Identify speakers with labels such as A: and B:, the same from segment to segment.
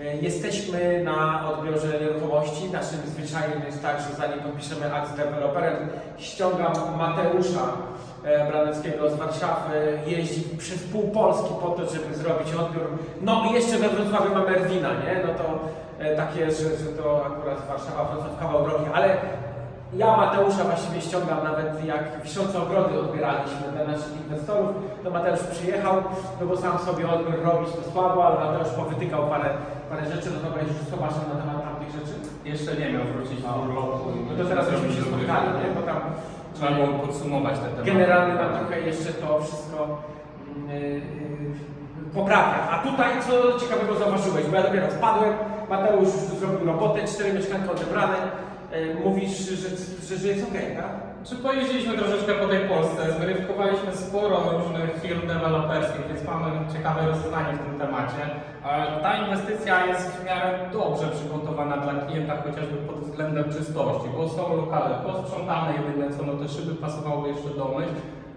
A: E, Jesteśmy na odbiorze nieruchomości. Naszym zwyczajem jest tak, że zanim podpiszemy akt z deweloperem, ściągam Mateusza e, Braneckiego z Warszawy, jeździ przez pół Polski po to, żeby zrobić odbiór. No i jeszcze we Wrocławiu mamy Erwina, nie? No to e, tak jest, że, że to akurat Warszawa, Wrocław kawał drogi, ale ja Mateusza właściwie ściągam nawet jak wiszące ogrody odbieraliśmy dla naszych inwestorów, to Mateusz przyjechał, no bo sam sobie odbiór robić to słabo, ale Mateusz powytykał parę, parę rzeczy, no to będziesz co masz na temat tamtych rzeczy?
B: Jeszcze nie miał wrócić z urlopu.
A: No to teraz byśmy się spotkali, nie? Bo tam
B: Trzeba było podsumować te tematy.
A: generalnie nam trochę jeszcze to wszystko yy, yy, poprawia. A tutaj co ciekawego zauważyłeś, bo ja dopiero wpadłem, Mateusz już zrobił robotę, cztery mieszkanka odebrane, mówisz, że, że, że jest okej, tak?
B: Czy pojeździliśmy troszeczkę po tej Polsce, zweryfikowaliśmy sporo różnych firm deweloperskich, więc mamy ciekawe rozeznanie w tym temacie. E, Ta inwestycja jest w miarę dobrze przygotowana dla klienta, chociażby pod względem czystości, bo są lokale posprzątane, jedyne co, no te szyby pasowałoby jeszcze domyć.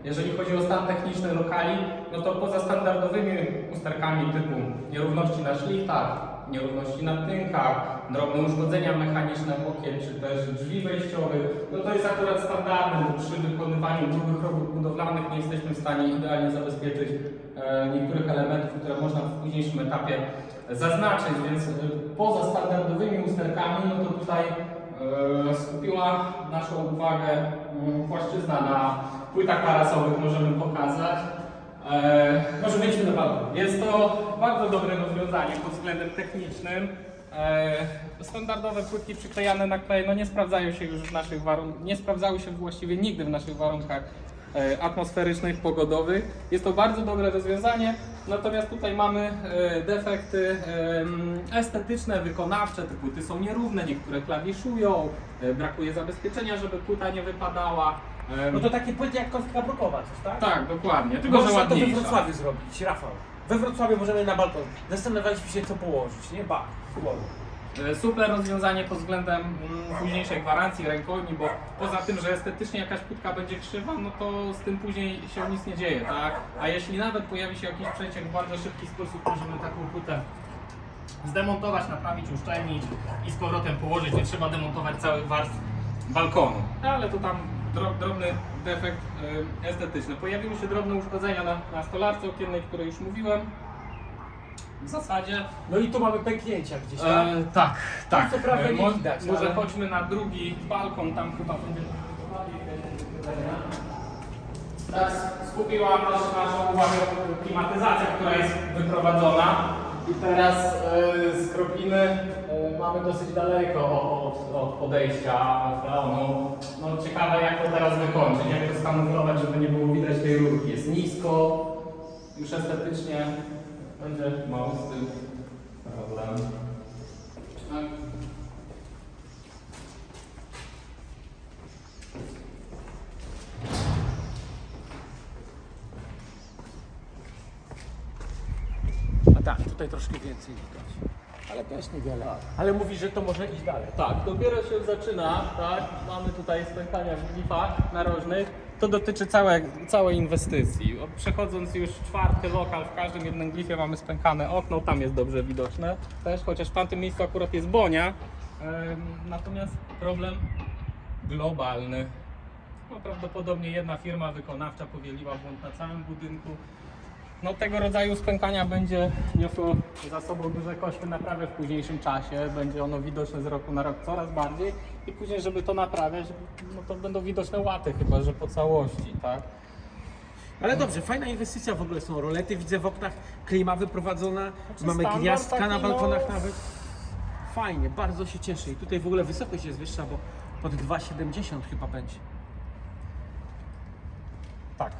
B: Jeżeli chodzi o stan techniczny lokali, no to poza standardowymi usterkami typu nierówności na szlichtach, nierówności na tynkach, drobne uszkodzenia mechaniczne okien, czy też drzwi wejściowych, no to jest akurat standardem. Przy wykonywaniu grubych robót budowlanych nie jesteśmy w stanie idealnie zabezpieczyć e, niektórych elementów, które można w późniejszym etapie zaznaczyć, więc e, poza standardowymi usterkami, no to tutaj e, skupiła naszą uwagę mm, płaszczyzna na płytach parasowych, możemy pokazać.
A: Może wyjdźmy na balkon.
B: jest to bardzo dobre rozwiązanie pod względem technicznym. E, standardowe płytki przyklejane na klej no nie sprawdzają się już w naszych warunkach, nie sprawdzały się właściwie nigdy w naszych warunkach e, atmosferycznych, pogodowych. Jest to bardzo dobre rozwiązanie, natomiast tutaj mamy e, defekty estetyczne, wykonawcze. Te płyty są nierówne, niektóre klawiszują, brakuje zabezpieczenia, żeby płyta nie wypadała.
A: No to takie płyty jak kostka blokowa, coś, tak?
B: tak, dokładnie, tylko że
A: Można to we
B: ładniejsza.
A: Wrocławiu zrobić, Rafał. We Wrocławiu możemy na balkon. Zastanawialiśmy się, co położyć, nie? Ba, głowy.
B: E, Super rozwiązanie pod względem mm, późniejszej gwarancji rękojmi, bo poza tym, że estetycznie jakaś płytka będzie krzywa, no to z tym później się nic nie dzieje, tak? A jeśli nawet pojawi się jakiś przeciek w bardzo szybki sposób, możemy taką płytę zdemontować, naprawić, uszczelnić i z powrotem położyć. Nie trzeba demontować całych warstw balkonu. Ale to tam drobny defekt estetyczny. Pojawiły się drobne uszkodzenia na, na stolarce okiennej, które już mówiłem. W zasadzie
A: No i tu mamy pęknięcia gdzieś, tak?
B: E, tak, tak.
A: co prawda nie
B: mo-
A: widać,
B: Może
A: ale-
B: chodźmy na drugi balkon, tam chyba będzie Teraz skupiłam też naszą uwagę klimatyzacja, która jest wyprowadzona. I teraz e, z Kropiny e, mamy dosyć daleko od, od podejścia. No ciekawe jak to teraz wykończyć, jak to skamuflować, żeby nie było widać tej rurki. Jest nisko, już estetycznie będzie mały z tym problem.
A: Tutaj troszkę więcej widać. Ale też niewiele. Ale mówi, że to może iść dalej.
B: Tak, dopiero się zaczyna, tak? Mamy tutaj spękania w glifach narożnych. To dotyczy całe, całej inwestycji. Przechodząc już czwarty lokal, w każdym jednym glifie mamy spękane okno, tam jest dobrze widoczne też, chociaż w tamtym miejscu akurat jest bonia. Natomiast problem globalny. No, prawdopodobnie jedna firma wykonawcza powieliła błąd na całym budynku. No, tego rodzaju spękania będzie niosło za sobą duże koszty naprawy w późniejszym czasie. Będzie ono widoczne z roku na rok coraz bardziej i później, żeby to naprawiać, no to będą widoczne łaty chyba, że po całości, tak?
A: Ale dobrze, fajna inwestycja w ogóle są rolety, widzę w oknach klima wyprowadzona, mamy
B: standard
A: gniazdka na
B: taki,
A: balkonach
B: no.
A: nawet. Fajnie, bardzo się cieszę. I tutaj w ogóle wysokość jest wyższa, bo pod 2,70 chyba będzie.
B: Tak.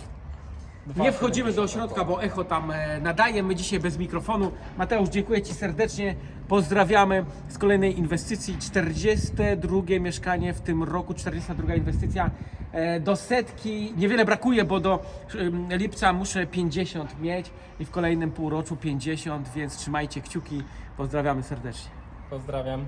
A: Nie wchodzimy do środka, bo echo tam e, nadaje. My dzisiaj bez mikrofonu. Mateusz, dziękuję Ci serdecznie. Pozdrawiamy z kolejnej inwestycji. 42 mieszkanie w tym roku, 42 inwestycja. E, Do setki niewiele brakuje, bo do lipca muszę 50 mieć i w kolejnym półroczu 50, więc trzymajcie kciuki. Pozdrawiamy serdecznie.
B: Pozdrawiam.